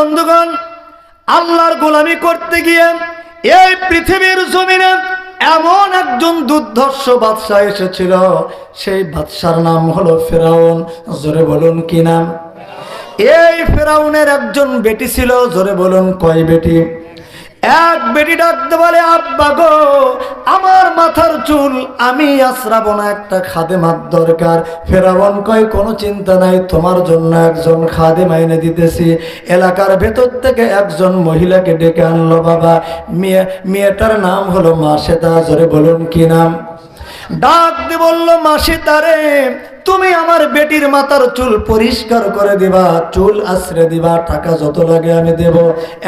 বন্ধুগণ, আল্লাহর গোলামি করতে গিয়ে এই পৃথিবীর জমিনে এমন একজন দুর্ধর্ষ বাদশাহ এসেছিল, সেই বাদশার নাম হলো ফেরাউন। জোরে বলুন কি নাম? এই ফেরাউনের একজন বেটি ছিল, জোরে বলুন কয় বেটি? এক বেটি ডাকতে বলে, আব্বা গো, আমার মাথার চুল আমি আশ্রাবো না, একটা খাদেমার দরকার। ফেরাবন কয়, কোনো চিন্তা নাই, তোমার জন্য একজন খাদেম আইনে দিতেছি। এলাকার ভেতর থেকে একজন মহিলাকে ডেকে আনলো, বাবা, মেয়ে, মেয়েটার নাম হলো মাসেদা। জোরে বলুন কি নাম? ডাক দিয়ে বলল মাসি তারে তুমি আমার বেটির মাথার চুল পরিষ্কার করে দিবা, চুল আশ্রে দিবা, টাকা যত লাগে আমি দেব।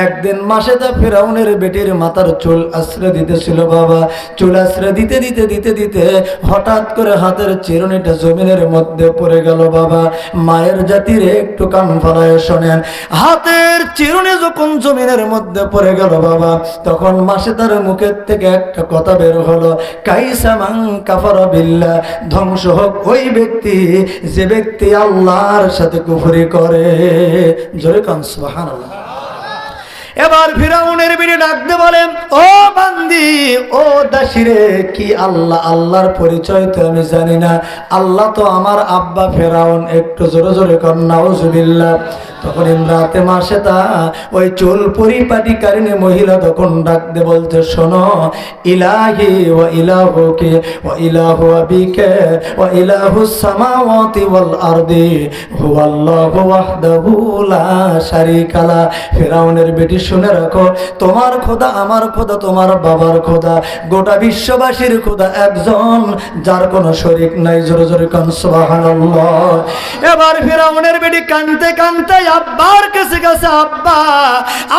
একদিন মাসে দা ফেরাউনের বেটির মাথার চুল আশ্রে দিতেছিল বাবা। চুল আশ্রে দিতে দিতে দিতে দিতে হঠাৎ করে হাতের চিরুনিটা জমিনের মধ্যে পড়ে গেল বাবা। মায়ের জাতির একটু কান ফলায় শোনেন, হাতের চিরুনি যখন জমিনের মধ্যে পড়ে গেল বাবা, তখন মাসে তার মুখের থেকে একটা কথা বের হলো কাইসামাং কাফারা বিল্লা ধ্বংস হোক ওই ব্যক্তি যে ব্যক্তি আল্লাহর সাথে কুফরি করে, জোরে কান সুবহানাল্লাহ। এবার ফিরাউনের বিড়ি ডাকতে বলেন, ও বান্দি, ও দাসিরে, কি আল্লাহ, আল্লাহর পরিচয় তো আমি জানি না। আল্লাহ তো আমার আব্বা ফেরাউন, একটু জোরে জোরে কর, নাউজুবিল্লাহ। তখন ইমরাতে মাসে তা ওই চুল পরিপাটি কারণে মহিলা তখন ডাকতে বলতে শোনো, ইলাহি ও ইলাহুকে ও ইলাহু আবিকে ও ইলাহু সামাওয়াতি ওয়াল আরদি, হুয়াল্লাহু ওয়াহদাহু লা শারীকা লা। ফিরাউনের বেটি, শুনে রাখো, তোমার খোদা আমার খোদা, তোমার বাবার খোদা, গোটা বিশ্ববাসীর খোদা একজন, যার কোনো শরীক নাই। জোরে জোরে কান, সুবহানাল্লাহ। এবার ফিরাউনের বেটি কানতে কানতে আব্বার কাছে কাছে আব্বা,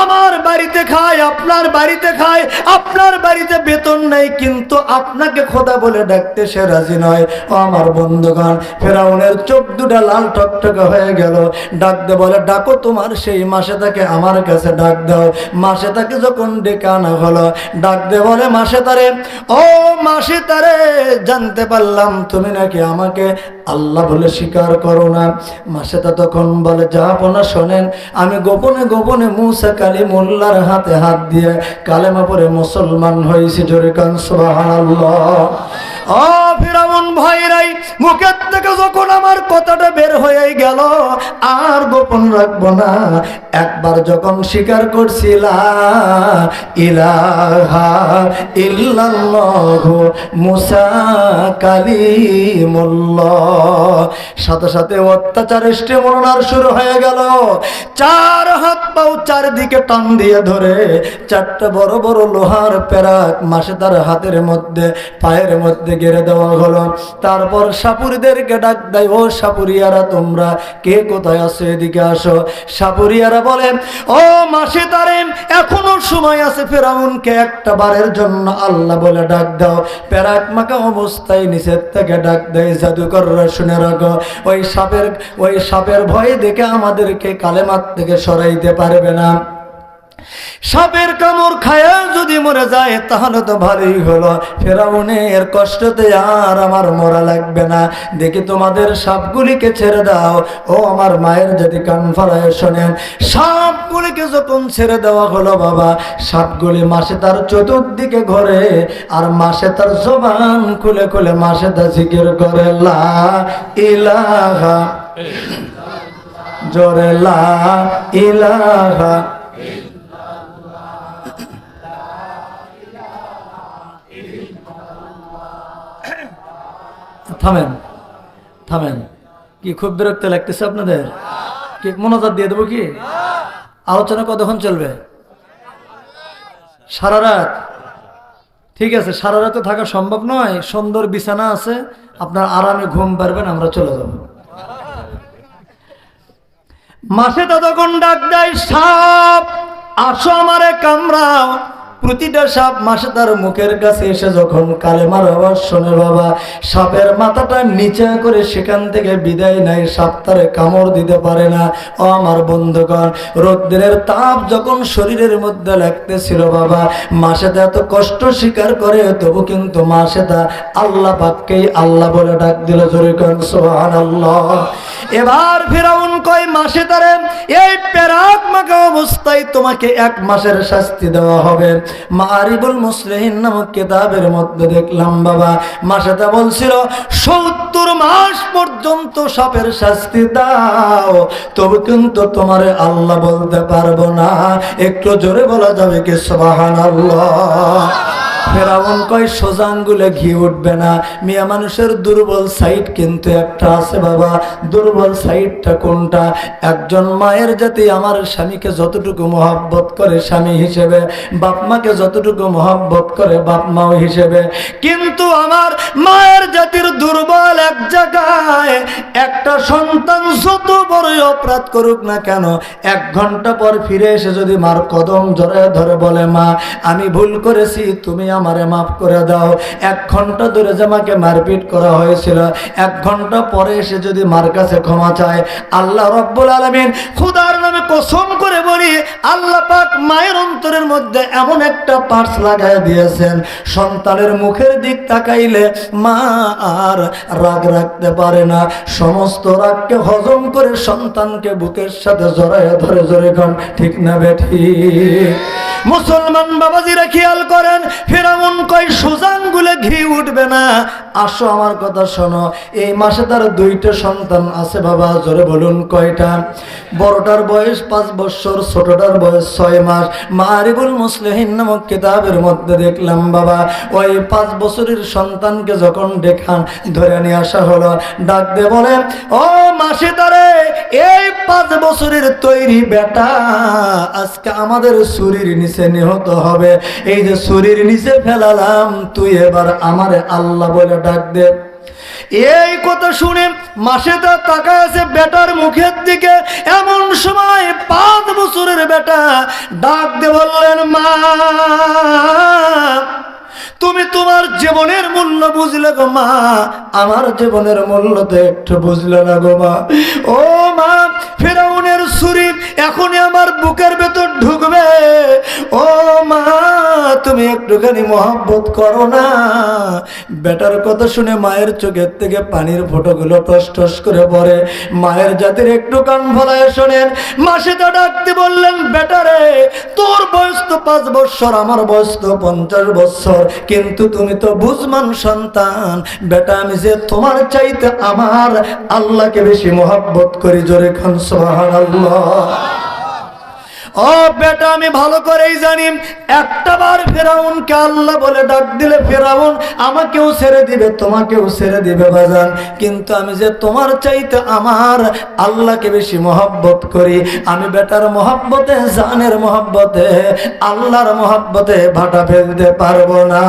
আমার বাড়িতে খায়, আপনার বাড়িতে খায়, আপনার বাড়িতে বেতন নেই, কিন্তু আপনাকে খোদা বলে ডাকতে সে রাজি নয়। ও আমার বন্ধুগণ, ফেরাউনের চোখ দুটা লাল টকটকে হয়ে গেল। ডাকতে বলে, ডাকো তোমার সেই মাসে তাকে আমার কাছে ডাক দাও। মাসে তাকে যখন ডেকে আনা হলো ডাক দে বলে মাসে তারে ও মাসে তারে জানতে পারলাম তুমি নাকি আমাকে আল্লাহ বলে, স্বীকার করো না। মাসেদা তখন বলে, যা না শোনেন, আমি গোপনে গোপনে মুসা কালী মোল্লার হাতে হাত দিয়ে কালেমা পরে মুসলমান হয়েছি। জোরে কান, সুবহানাল্লাহ। ও ফিরাউন ভাইরাই মুখের থেকে যখন আমার কথাটা বের হয়ে গেল, আর গোপন রাখব না। একবার যখন স্বীকার করছিলা সাথে সাথে অত্যাচার স্টেমনার শুরু হয়ে গেল। চার হাত পাও চারদিকে টান দিয়ে ধরে, চারটা বড় বড় লোহার পেরাক মাসে তার হাতের মধ্যে, পায়ের মধ্যে গেড়ে দেওয়া হলো। তারপর সাপুরিদেরকে ডাক দেয়, ও সাপুরিয়ারা, তোমরা কে কোথায় আসো এদিকে আসো। সাপুরিয়ারা বলে, ও মাসে তারে এখনও সময় আছে ফেরাউনকে একটা বারের জন্য আল্লাহ বলে ডাক দাও। প্যারাক মাকা অবস্থায় নিচের থেকে ডাক দেয়, জাদুকররা, শুনে রাখো, ওই সাপের ওই সাপের ভয় দেখে আমাদেরকে কালেমাত থেকে সরাইতে পারবে না। সাপের কামড় খায়া যদি মরে যায়, তাহলে তো ভালোই হলো। ফেরাউনের কষ্টতে আর আমার মরা লাগবে না। দেখি তোমাদের সাপগুলিকে ছেড়ে দাও। ও আমার মায়ের যদি কান ফালায় শোনেন। সাপগুলিকে যখন ছেড়ে দেওয়া হলো বাবা, সাপগুলি মাসে তার চতুর্দিকে ঘরে আর মাসে তার জবান খুলে খুলে মাসে তা জিকির করে। লা ইলাহা জোরে লা ইলাহা থামেন থামেন। কি খুব বিরক্ত লাগতেছে আপনাদের? কি মনোজাত দিয়ে দেবো কি? আলোচনা কতক্ষণ চলবে? সারা রাত? ঠিক আছে, সারা রাতে থাকা সম্ভব নয়, সুন্দর বিছানা আছে, আপনার আরামে ঘুম পারবেন, আমরা চলে যাব। মাসে ততক্ষণ ডাক দেয়, সাপ, আসো আমারে কামড়াও। প্রতিটা সাপ মাসে তার মুখের কাছে এসে যখন কালেমার আওয়াজ শোনে, বাবা, সাপের মাথাটা নিচে করে সেখান থেকে বিদায় নেয়, সাপ তারে কামড় দিতে পারে না। ও আমার বন্ধুগণ, রোদ্রের তাপ যখন শরীরের মধ্যে লাগতেছিল, বাবা, মাসে এত কষ্ট স্বীকার করে, তবু কিন্তু মাসে তা আল্লাহ পাককেই আল্লাহ বলে ডাক দিল। জোরে কন সোহান আল্লাহ এবার ফেরাউন কয় মাসে তারে, এই প্যারাক মাখা অবস্থা অবস্থায় তোমাকে এক মাসের শাস্তি দেওয়া হবে। মারিবুল মুসলিহিন নামক কিতাবের মধ্যে দেখলাম, বাবা। মাসেটা বলছিল, সত্তর মাস পর্যন্ত সাপের শাস্তি দাও, তবে কিন্তু তোমারে আল্লাহ বলতে পারব না। একটু জোরে বলা যাবে কি সবাহান আল্লাহ ফেরাউন কয়, সোজা আঙ্গুলে ঘি উঠবে না। মিয়া মানুষের দুর্বল সাইড কিন্তু একটা আছে বাবা। দুর্বল সাইডটা কোনটা? একজন মায়ের জাতি আমার স্বামীকে যতটুকু মহাব্বত করে স্বামী হিসেবে, বাপ মাকে যতটুকু মহাব্বত করে বাপ মাও হিসেবে। কিন্তু আমার মায়ের জাতির দুর্বল এক জায়গায় একটা সন্তান যত বড় অপরাধ করুক না কেন, এক ঘণ্টা পর ফিরে এসে যদি মার কদম জড়ে ধরে বলে, মা, আমি ভুল করেছি, তুমি আমারে মাফ করে দাও। এক ঘণ্টা ধরে যে আমাকে মারপিট করা হয়েছিল, এক ঘণ্টা পরে এসে যদি মার কাছে ক্ষমা চায়, আল্লাহ রব্বুল আলমিন খুদার নামে কসম করে বলি, আল্লাহ পাক মায়ের অন্তরের মধ্যে এমন একটা পার্স লাগাই দিয়েছেন, সন্তানের মুখের দিক তাকাইলে মা আর রাগ রাখতে পারে না। সমস্ত রাগকে হজম করে সন্তানকে বুকের সাথে জড়ায় ধরে জোরে কন ঠিক না বেঠি? মুসলমান বাবাজিরা খেয়াল করেন কয় ঘি উঠবে না। আসো আমার কথা শোনো, এই মাসে তার দুইটা সন্তান আছে বাবা, জোরে বলুন কয়টা? বড়টার বয়স পাঁচ বছর, ছোটটার বয়স ছয় মাস। মারিবুল মুসলিহিন নামক কিতাবের মধ্যে দেখলাম বাবা, ওই পাঁচ বছরের সন্তানকে যখন দেখান ধরে নিয়ে আসা হলো, ডাক দিয়ে বলে, ও মাসে তারে, এই পাঁচ বছরের তৈরি বেটা আজকে আমাদের শরীর নিচে নিহত হবে। এই যে শরীর নিচে ফেলালাম, তুই এবার আমারে আল্লাহ বলে ডাক দে। এই কথা শুনে মাসে তার তাকায় আছে বেটার মুখের দিকে। এমন সময় পাঁচ বছরের বেটা ডাক দে বললেন, মা, তুমি তোমার জীবনের মূল্য বুঝলে গো মা, আমার জীবনের মূল্য তো একটু বুঝলে না গো মা। ও মা, ফেরাউনের ছুরি এখনই আমার বুকের ভেতর ঢুকবে। ও তুমি একটুখানি মহাব্বত করো না। বেটার কথা শুনে মায়ের চোখের থেকে পানির ফোঁটাগুলো টস করে পড়ে। মায়ের জাতির একটু কান ফলায় শোনেন, মাসে তো ডাকতে বললেন বেটারে তোর বয়স তো পাঁচ বছর, আমার বয়স তো পঞ্চাশ বছর। কিন্তু তুমি তো বুঝমান সন্তান। বেটা, আমি যে তোমার চাইতে আমার আল্লাহকে বেশি মহাব্বত করি, জোরে খান সুবহানাল্লাহ। ও বেটা, আমি ভালো করেই জানি। একটা বার ফেরাউনকে আল্লাহ বলে ডাক দিলে, ফেরাউন আমাকেও ছেড়ে দিবে, তোমাকেও ছেড়ে দিবে বাজান কিন্তু আমি যে তোমার চাইতে আমার আল্লাহকে বেশি মহব্বত করি, আমি বেটার মহব্বতে, জানের মহব্বতে, আল্লাহর মহব্বতে ভাটা ফেলতে পারব না।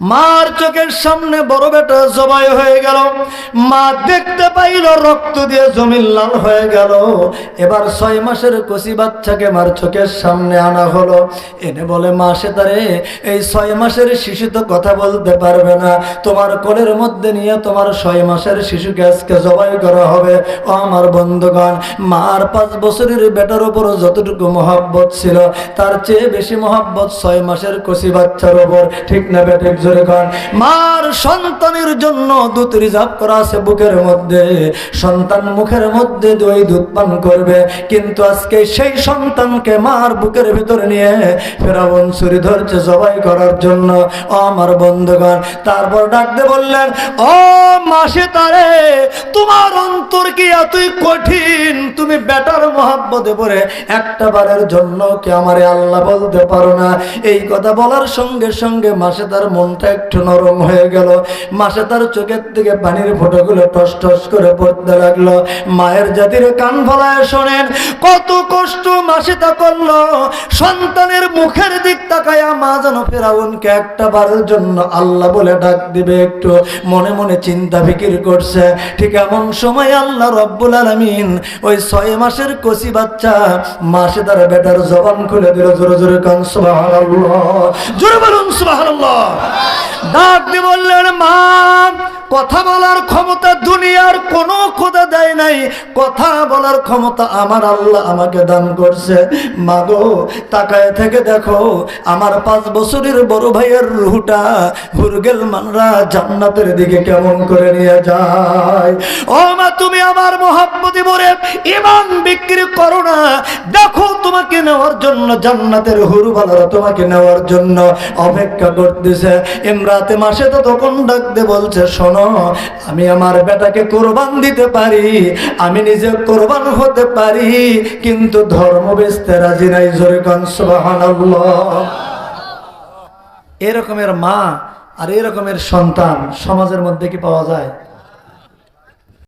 মার চোখের সামনে বড় বেটা জবাই হয়ে গেল। মা দেখতে পাইল, রক্ত দিয়ে জমিন লাল হয়ে গেল। এবার ছয় মাসের কচি বাচ্চাকে মার চোখের সামনে আনা হলো। এনে বলে, মা সে তারে এই ছয় মাসের শিশু তো কথা বলতে পারবে না। তোমার কোলের মধ্যে নিয়ে তোমার ছয় মাসের শিশুকে আজকে জবাই করা হবে। ও আমার বন্ধুগণ, মার পাঁচ বছরের বেটার উপর যতটুকু মহাব্বত ছিল, তার চেয়ে বেশি মহাব্বত ছয় মাসের কচি বাচ্চার উপর। ঠিক না বেটে জোরে কন মার সন্তানের জন্য দুধ রিজার্ভ করা আছে বুকের মধ্যে। সন্তান মুখের মধ্যে দই দুধ পান করবে, কিন্তু আজকে সেই সন্তানকে মার বুকের ভিতরে নিয়ে ফেরাবন ছুরি ধরছে জবাই করার জন্য। আমার বন্ধুগণ, তারপর ডাকতে বললেন, ও মাসে তারে, তোমার অন্তর কি এতই কঠিন? তুমি বেটার মহাব্বতে পড়ে একটা বারের জন্য কি আমারে আল্লাহ বলতে পারো না? এই কথা বলার সঙ্গে সঙ্গে মাসে তার মনটা একটু নরম হয়ে গেল। মাসে তার চোখের থেকে পানির ফোঁটাগুলো টস টস করে পড়তে লাগল। মায়ের জাতির কান ফলায় শোনেন, কত কষ্ট মাসে তা করল। সন্তানের মুখের দিক তাকায়া মা যেন ফেরাউনকে একটা বারের জন্য আল্লাহ বলে ডাক দিবে একটু। মনে মনে চিন্তা ফিকির করছে। ঠিক এমন সময় আল্লাহ রব্বুল আলমিন ওই ছয় মাসের কচি বাচ্চা মাসে তার বেটার জবান খুলে দিল। জোরে জোরে কান সুবাহ জোরে বলুন সুবাহ ডাক দিয়ে বললেন মা কথা বলার ক্ষমতা দুনিয়ার কোনো খোদা দেয় নাই। কথা বলার ক্ষমতা আমার আল্লাহ আমাকে দান করছে। মাগো, তাকায় থেকে দেখো, আমার পাঁচ বছরের বড় ভাইয়ের রুহুটা হুরগেল মানরা জান্নাতের দিকে কেমন করে নিয়ে যায়। ও মা, তুমি আমার মহাব্বতি বলে ইমান বিক্রি করো না। দেখো তোমাকে নেওয়ার জন্য, জান্নাতের হুরু হুরুবালারা তোমাকে নেওয়ার জন্য অপেক্ষা করতেছে। ইমরাতে মাসে তো তখন ডাকতে বলছে, শোনো আমি আমার বেটাকে কোরবান দিতে পারি, আমি নিজে কোরবান হতে পারি, কিন্তু ধর্ম বেচতে রাজি নাই জোরে কান এরকমের মা আর এরকমের সন্তান সমাজের মধ্যে কি পাওয়া যায়?